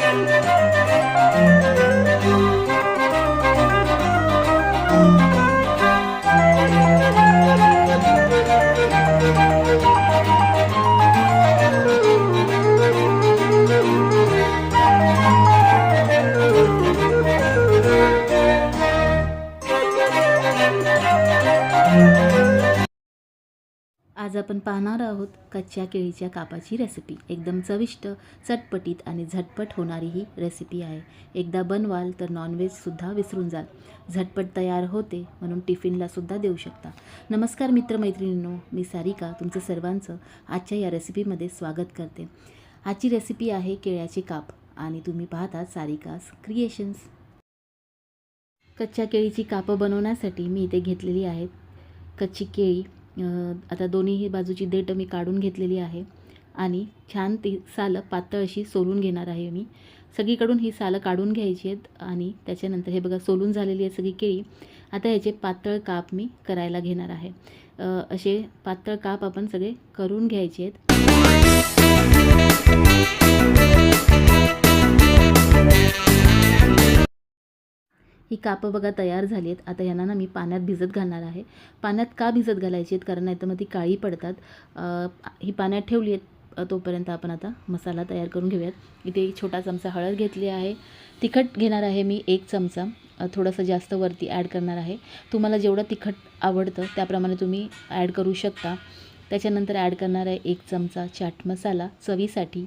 Thank you. आज आपण पाहणार आहोत कच्च्या केळीच्या कापाची रेसिपी एकदम चविष्ट चटपटीत आणि झटपट होणारी ही रेसिपी आहे. एकदा बनवाल तर नॉनव्हेजसुद्धा विसरून जाल. झटपट तयार होते म्हणून टिफिनलासुद्धा देऊ शकता. नमस्कार मित्रमैत्रिणींनो मी सारिका तुमचं सर्वांचं आजच्या या रेसिपीमध्ये स्वागत करते. आजची रेसिपी आहे केळ्याचे काप आणि तुम्ही पाहता सारिकास क्रिएशन्स कच्च्या केळीची कापं बनवण्यासाठी मी इथे घेतलेली आहेत कच्ची केळी आता दोन्हीही बाजूची देठ मी काढून घेतलेली आहे. आणि छान ती सालं पातळ अशी सोलून घेणार आहे मी. सगळीकडून ही सालं काढून घ्यायची आहेत आणि त्याच्यानंतर हे बघा सोलून झालेली आहे सगळी केळी. आता ह्याचे पातळ काप मी करायला घेणार आहे. असे पातळ काप आपण सगळे करून घ्यायचे आहेत. कापं बघा तयार झाली आहेत आता यांना ना मी पाण्यात भिजत घालणार आहे. पाण्यात का भिजत घालायची आहेत? कारण नाही तर मग ती काळी पडतात. ही पाण्यात ठेवली आहेत. तोपर्यंत आपण आता मसाला तयार करून घेऊयात. इथे एक छोटा चमचा हळद घेतली आहे. तिखट घेणार आहे मी एक चमचा. थोडंसं जास्त वरती ॲड करणार आहे. तुम्हाला जेवढं तिखट आवडतं त्याप्रमाणे तुम्ही ॲड करू शकता. त्याच्यानंतर ॲड करणार आहे एक चमचा चाट मसाला चवीसाठी.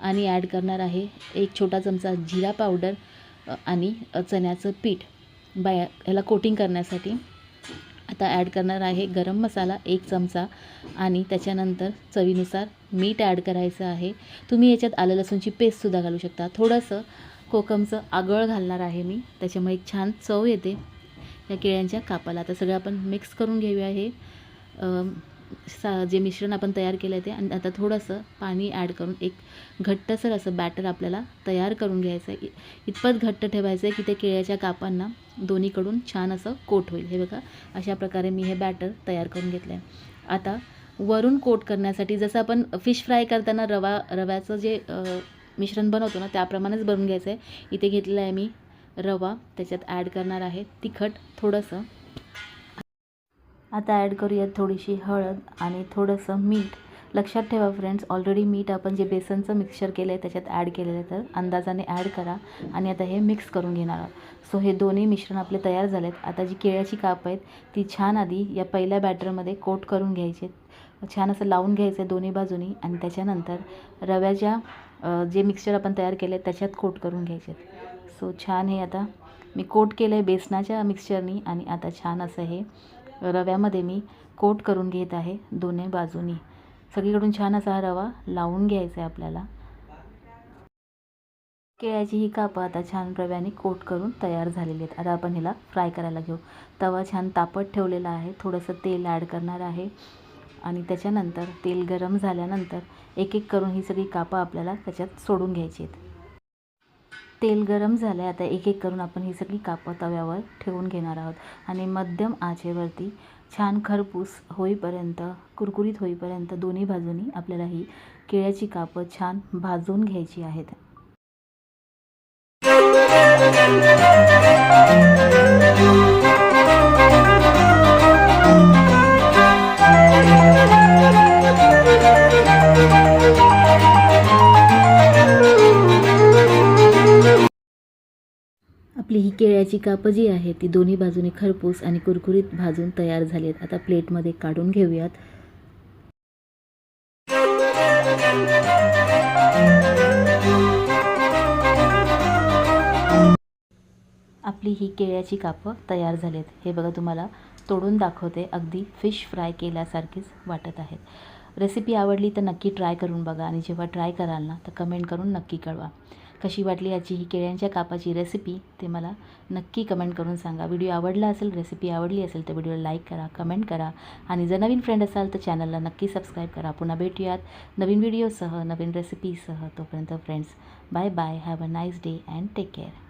आणि ॲड करणार आहे एक छोटा चमचा जिरा पावडर आणि चण्याचं पीठ. बाय ह्याला कोटिंग करण्यासाठी. आता ॲड करणार आहे गरम मसाला एक चमचा आणि त्याच्यानंतर चवीनुसार मीठ ॲड करायचं आहे. तुम्ही याच्यात आलं लसूणची पेस्टसुद्धा घालू शकता. थोडंसं कोकमचं आगळ घालणार आहे मी. त्याच्यामुळे एक छान चव येते या केळ्यांच्या कापाला. आता सगळं आपण मिक्स करून घेऊया हे. सा जे मिश्रण आपण तयार केलं आहे ते. आणि आता थोडंसं पाणी ॲड करून एक घट्टसर असं बॅटर आपल्याला तयार करून घ्यायचं आहे इतपत घट्ट ठेवायचं आहे की त्या केळ्याच्या कापांना दोन्हीकडून छान असं कोट होईल. हे बघा अशा प्रकारे मी हे बॅटर तयार करून घेतलं आहे आता वरून कोट करण्यासाठी जसं आपण फिश फ्राय करताना रवा रव्याचं जे मिश्रण बनवतो ना त्याप्रमाणेच बनवून घ्यायचं आहे इथे घेतलेलं आहे मी रवा त्याच्यात ॲड करणार आहे तिखट थोडंसं. आता ॲड करूयात थोडीशी हळद आणि थोडंसं मीठ. लक्षात ठेवा फ्रेंड्स ऑलरेडी मीठ आपण जे बेसनचं मिक्सचर केलं आहे त्याच्यात ॲड केलेलं आहे तर अंदाजाने ॲड करा आणि आता हे मिक्स करून घेणार आहोत. सो हे दोन्ही मिश्रण आपले तयार झाले आहेत आता जी केळ्याची काप आहेत ती छान आधी या पहिल्या बॅटरमध्ये कोट करून घ्यायचे छान असं लावून घ्यायचं आहे दोन्ही बाजूनी आणि त्याच्यानंतर रव्याच्या जे मिक्सचर आपण तयार केले आहे त्याच्यात कोट करून घ्यायचे सो छान हे आता मी कोट केलं आहे बेसनाच्या मिक्सचरनी आणि आता छान असं हे रव्यामध्ये मी कोट करून घेत आहे दोन्ही बाजूनी. सगळीकडून छान असा हा रवा लावून घ्यायचा आहे आपल्याला. केळ्याची ही कापं आता छान रव्याने कोट करून तयार झालेली आहेत. आता आपण ह्याला फ्राय करायला घेऊ. तवा छान तापत ठेवलेला आहे. थोडंसं तेल ॲड करणार आहे. आणि त्याच्यानंतर तेल गरम झाल्यानंतर एक एक करून ही सगळी कापं आपल्याला त्याच्यात सोडून घ्यायची आहेत. तेल गरम झालं आहे आता एक एक करून आपण ही सगळी कापं तव्यावर ठेवून घेणार आहोत. आणि मध्यम आचेवरती छान खरपूस होईपर्यंत कुरकुरीत होईपर्यंत दोन्ही बाजूनी आपल्याला ही केळ्याची कापं छान भाजून घ्यायची आहेत. आपली ही केळ्याची कापं जी आहे ती दोन्ही बाजूने खरपूस आणि कुरकुरीत भाजून तयार झाली आहेत आता प्लेटमध्ये काढून घेऊयात. आपली ही केळ्याची कापं तयार झाली आहेत हे बघा तुम्हाला तोडून दाखवते. अगदी फिश फ्राय केल्यासारखीच वाटत आहेत. रेसिपी आवडली तर नक्की ट्राय करून बघा आणि जेव्हा ट्राय कराल ना तर कमेंट करून नक्की कळवा. कशी वाटली याची ही केळ्यांच्या कापाची रेसिपी ते मला नक्की कमेंट करून सांगा. व्हिडिओ आवडला असेल रेसिपी आवडली असेल तर व्हिडिओला लाईक करा कमेंट करा. आणि जर नवीन फ्रेंड असाल तर चॅनलला नक्की सबस्क्राईब करा. पुन्हा भेटूयात नवीन व्हिडिओसह नवीन रेसिपीसह तोपर्यंत friends bye bye have a nice day and take care